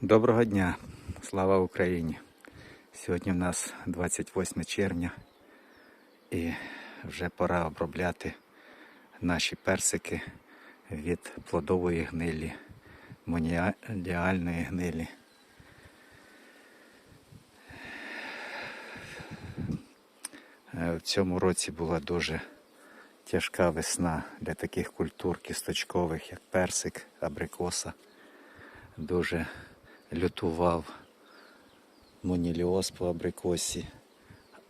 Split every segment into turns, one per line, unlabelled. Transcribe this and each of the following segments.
Доброго дня, слава Україні! Сьогодні в нас 28 червня і вже пора обробляти наші персики від плодової гнилі, моніаліальної гнилі. В цьому році була дуже тяжка весна для таких культур кісточкових, як персик, абрикоса. Дуже лютував моніліоз по абрикосі,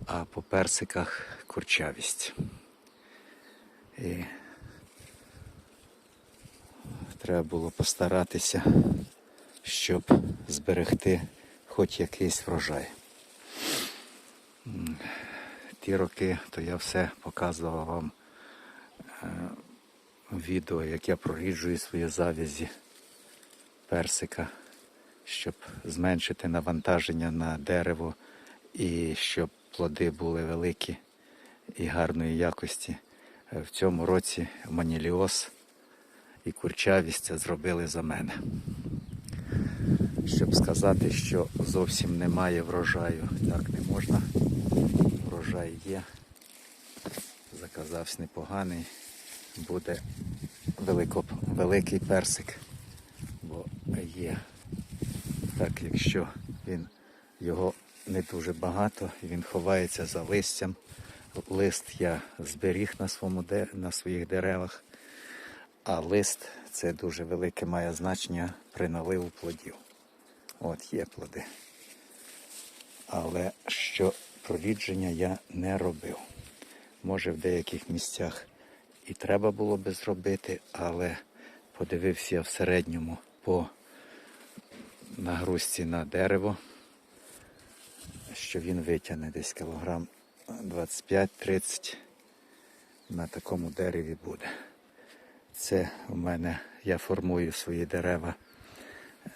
а по персиках курчавість. І треба було постаратися, щоб зберегти хоч якийсь врожай. Ті роки, то я все показував вам е, відео, як я проріджую свої завязі персика, щоб зменшити навантаження на дерево і щоб плоди були великі і гарної якості. Е, В цьому році маніліоз і курчавість це зробили за мене. Щоб сказати, що зовсім немає врожаю, так не можна. Врожай є. Заказався непоганий. Буде великий персик бо є. Так, якщо він його не дуже багато, він ховається за листям. Лист я зберіг на, своєму, на своїх деревах, а лист це дуже велике має значення при наливу плодів. От є плоди. Але що прорідження я не робив. Може в деяких місцях і треба було би зробити, але подивився я в середньому по нагрузці на дерево, що він витягне десь кілограм 25-30 на такому дереві буде. Це у мене я формую свої дерева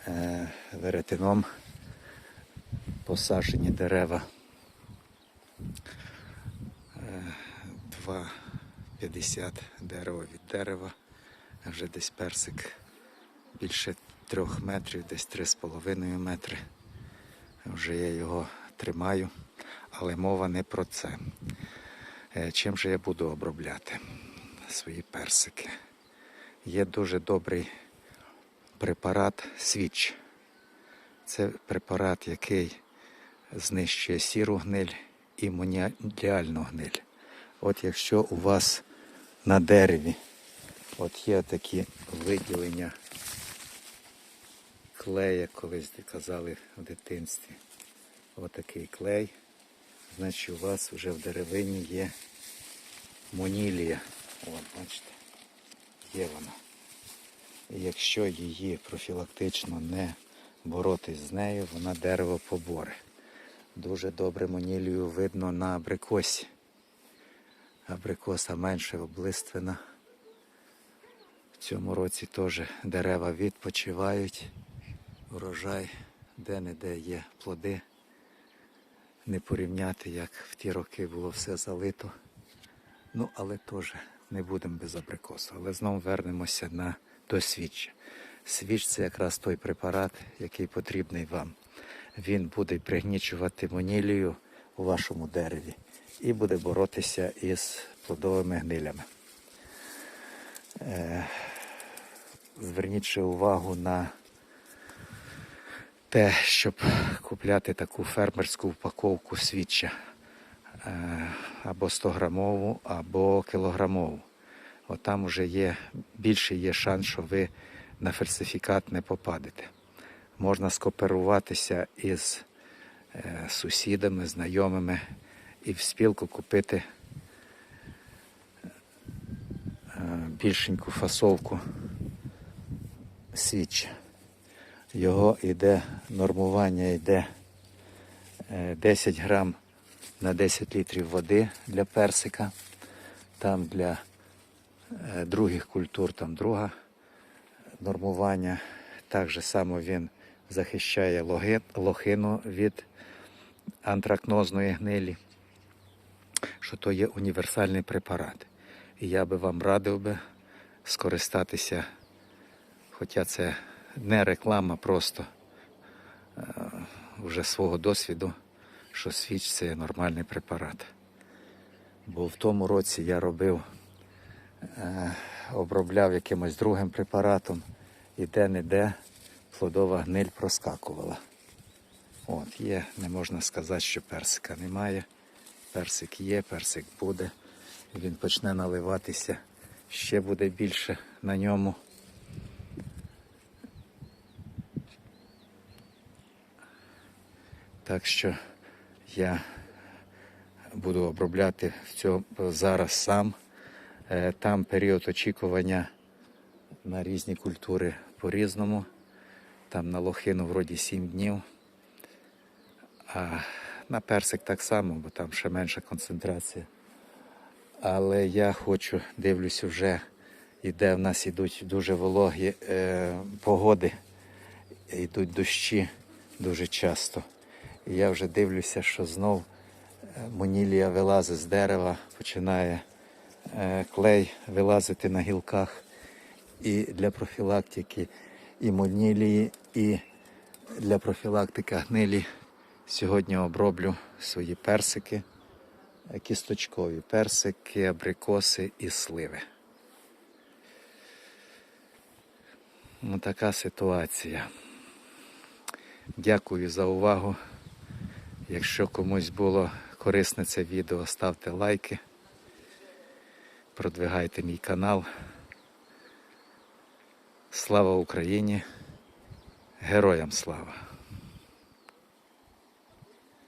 е, веретеном, посаджені дерева. Е, 2,50 дерева від дерева. Вже десь персик більше трьох метрів, десь 3,5 метри. Вже я його тримаю, але мова не про це. Е, Чим же я буду обробляти свої персики? Є дуже добрий препарат свіч. Це препарат, який знищує сіру гниль і моніаліальну гниль. От якщо у вас на дереві от є такі виділення клея, колись казали в дитинстві. Отакий клей. Значить, у вас вже в деревині є монілія. От, бачите, є вона. І якщо її профілактично не боротись з нею, вона дерево поборе. Дуже добре монілію видно на абрикосі. Абрикоса менше облиствена. В цьому році теж дерева відпочивають, урожай де-не-де є плоди. Не порівняти, як в ті роки було все залито. Ну, але теж не будемо без абрикосу. Але знову вернемося на до свіччя. Свіч це якраз той препарат, який потрібний вам. Він буде пригнічувати монілію у вашому дереві і буде боротися із плодовими гнилями. Е, Зверніть увагу на те, щоб купляти таку фермерську упаковку свіччя е, або 100 грамову, або кілограмову. От там вже є більший є шанс, що ви на фальсифікат не попадете. Можна скооперуватися із е, сусідами, знайомими і в спілку купити е, більшеньку фасовку свіччя. Його йде, нормування йде е, 10 грам на 10 літрів води для персика. Там для е, других культур там друга нормування. Так само він захищає лохину від антракнозної гнилі, що то є універсальний препарат. І я би вам радив би скористатися, хоча це не реклама, просто вже свого досвіду, що свіч це нормальний препарат. Бо в тому році я робив, е, обробляв якимось другим препаратом, і де-не-де плодова гниль проскакувала. От, є, не можна сказати, що персика немає. Персик є, персик буде. Він почне наливатися, ще буде більше на ньому. Так що я буду обробляти в цьому зараз сам. Е, Там період очікування на різні культури по-різному. Там на лохину вроді 7 днів. А на персик так само, бо там ще менша концентрація. Але я хочу, дивлюсь, вже іде в нас ідуть дуже вологі е, погоди, йдуть дощі дуже часто. І я вже дивлюся, що знов е, монілія вилазить з дерева, починає е, клей вилазити на гілках. І для профілактики і монілії, і для профілактики гнилі сьогодні оброблю свої персики, е, кісточкові персики, абрикоси і сливи. Ну, така ситуація. Дякую за увагу. Якщо комусь було корисне це відео, ставте лайки, продвигайте мій канал. Слава Україні! Героям слава!